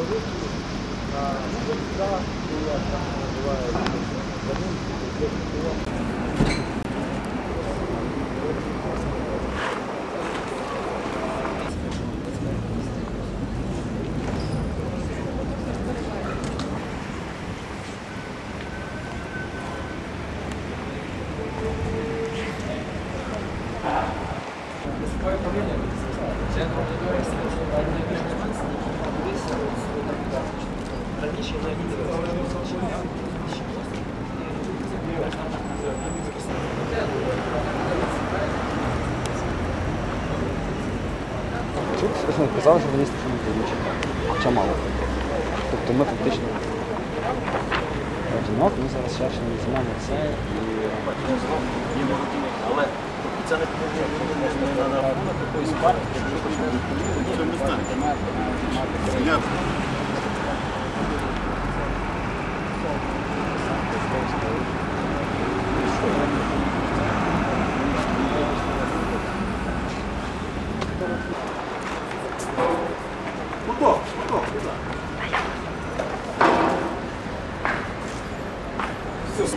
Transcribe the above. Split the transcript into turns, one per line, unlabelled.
こういうトレーニングです Казали, що вони не нічого. Хоча мало. Тобто ми фактично одинок, ми зараз ще не візьмемо це і є молодіння, але тобто це не на рахунок якоїсь партії,
що ми знаємо. Deus.